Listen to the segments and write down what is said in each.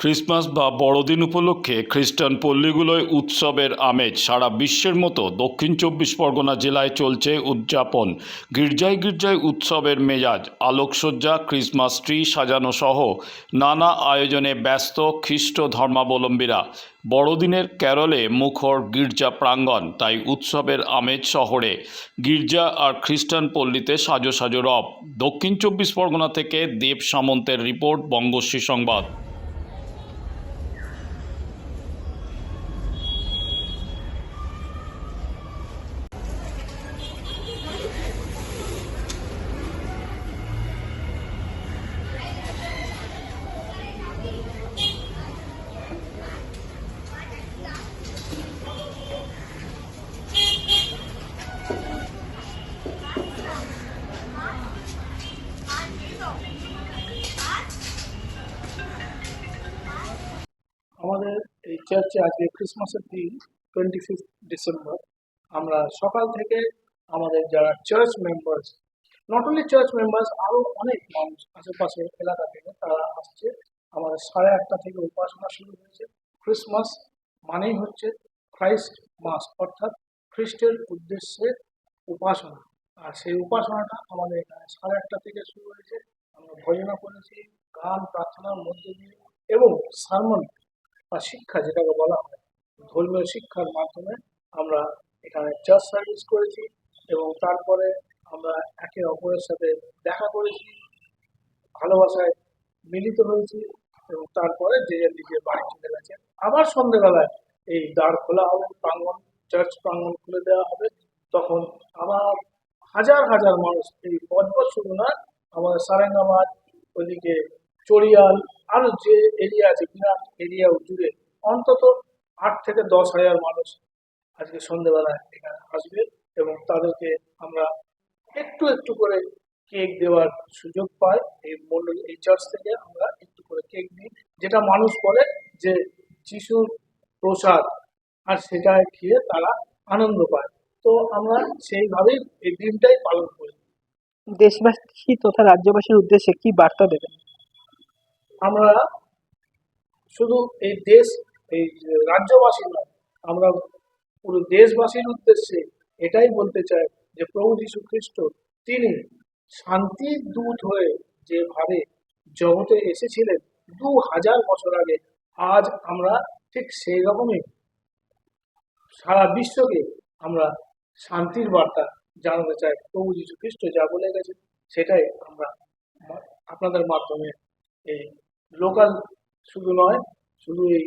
Christmas বা বড়দিন উপলক্ষে খ্রিস্টান পল্লীগুলোয় উৎসবের আমেজ সারা বিশ্বের মতো দক্ষিণ চব্বিশ পরগনা জেলায় চলছে উদযাপন। গির্জায় গির্জায় উৎসবের মেজাজ, আলোকসজ্জা ক্রিসমাস ট্রি সাজানো সহ নানা আয়োজনে ব্যস্ত খ্রিস্ট ধর্মাবলম্বীরা। বড়দিনের ক্যারলে মুখর গির্জা প্রাঙ্গণ, তাই উৎসবের আমেজ শহরে। গির্জা আর খ্রিস্টান পল্লীতে সাজো সাজো রব। দক্ষিণ চব্বিশ পরগনা থেকে দেব সামন্তের রিপোর্ট, বঙ্গশ্রী সংবাদ। এই চার্চে আজকে ক্রিসমাসের দিন টোয়েন্টি ফিফথ ডিসেম্বর আমরা সকাল থেকে আমাদের যারা church members not only church members আরও অনেক মানুষ আশেপাশে এলাকা থেকে তারা আসছে। আমাদের সাড়ে আটটা থেকে উপাসনা শুরু হয়েছে। ক্রিসমাস মানেই হচ্ছে ক্রাইস্ট মাস অর্থাৎ খ্রিস্টের উদ্দেশ্যে উপাসনা। আর সেই উপাসনাটা আমাদের এখানে সাড়ে আটটা থেকে শুরু হয়েছে। আমরা ভজনা করেছি, গান, প্রার্থনার মধ্যে দিয়ে এবং সারমন বা শিক্ষা যেটাকে বলা হয় ধর্মীয় শিক্ষার মাধ্যমে আমরা এখানে চার্চ সার্ভিস করেছি এবং তারপরে আমরা একে অপরের সাথে দেখা করেছি ভালোবাসায় মিলিত হয়েছি এবং তারপরে যে যার নিজের বাড়ি চলে গেছে। আবার সন্ধ্যেবেলায় এই দ্বার খোলা হবে প্রাঙ্গন চার্চ প্রাঙ্গন খুলে দেওয়া হবে। তখন আবার হাজার হাজার মানুষ এই বজবজ শুধু না আমাদের সারেঙ্গাবাদ ওইদিকে চড়িয়াল আরও যে এরিয়া আছে, বিরাট এরিয়া জুড়ে অন্তত আট থেকে দশ হাজার মানুষ আজকে সন্ধ্যেবেলায় এখানে আসবে এবং তাদেরকে আমরা একটু একটু করে কেক দেওয়ার সুযোগ পাই। এই মন্ডলী এই চার্চ থেকে আমরা একটু করে কেক দিই যেটা মানুষ বলে যে যিশুর প্রসাদ, আর সেটা খেয়ে তারা আনন্দ পায়। তো আমরা সেইভাবেই এই দিনটাই পালন করি। দেশবাসী তথা রাজ্যবাসীর উদ্দেশ্যে কি বার্তা দেবেন? আমরা শুধু এই দেশ, এই রাজ্যবাসী নয়, আমরা পুরো দেশবাসীর উদ্দেশ্যে এটাই বলতে চাই যে প্রভু যীশু খ্রিস্ট, তিনি শান্তির দূত হয়ে যেভাবে জগতে এসেছিলেন দু হাজার বছর আগে, আজ আমরা ঠিক সেই রকমই সারা বিশ্বকে আমরা শান্তির বার্তা জানাতে চাই। প্রভু যীশু খ্রিস্ট যা বলে গেছে, সেটাই আমরা আপনাদের মাধ্যমে এই লোকাল শুধু নয় শুধু এই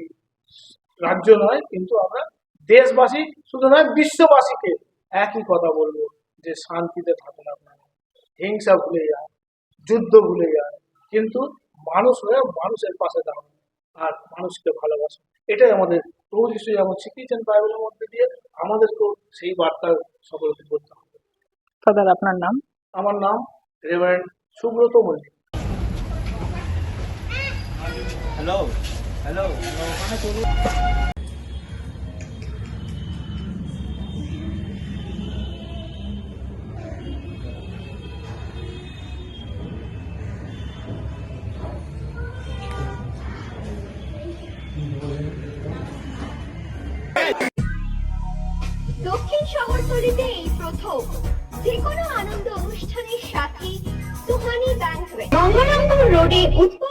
রাজ্য নয় কিন্তু আমরা দেশবাসী শুধু নয় বিশ্ববাসীকে একই কথা বলব যে শান্তিতে থাকুন আপনারা হিংসা ভুলে যান যুদ্ধ ভুলে যান কিন্তু মানুষ হয়ে মানুষের পাশে দাঁড়ান আর মানুষকে ভালোবাসুন। এটাই আমাদের প্রভু যিশু যেমন শিখিয়েছেন বাইবেলের মধ্যে দিয়ে আমাদেরকেও সেই বার্তা সকলকে বলতে হবে। ফাদার আপনার নাম? আমার নাম reverend Subrata Mallick. Hello hello ওখানে চলুন দক্ষিণ শহরতলিতে এই প্রথম যে কোনো আনন্দ অনুষ্ঠানের সাথে সুহানি রোডে Dutta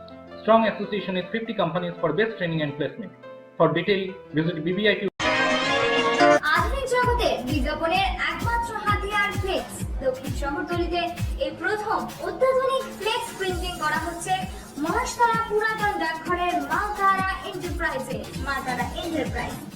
Strong association with 50 companies for best training and placement. For detail, visit BBIT আধুনিক মহাশতলা পুরাতন ডাকঘরের মালতারা এন্টারপ্রাইজে মালতারা এন্টারপ্রাইজ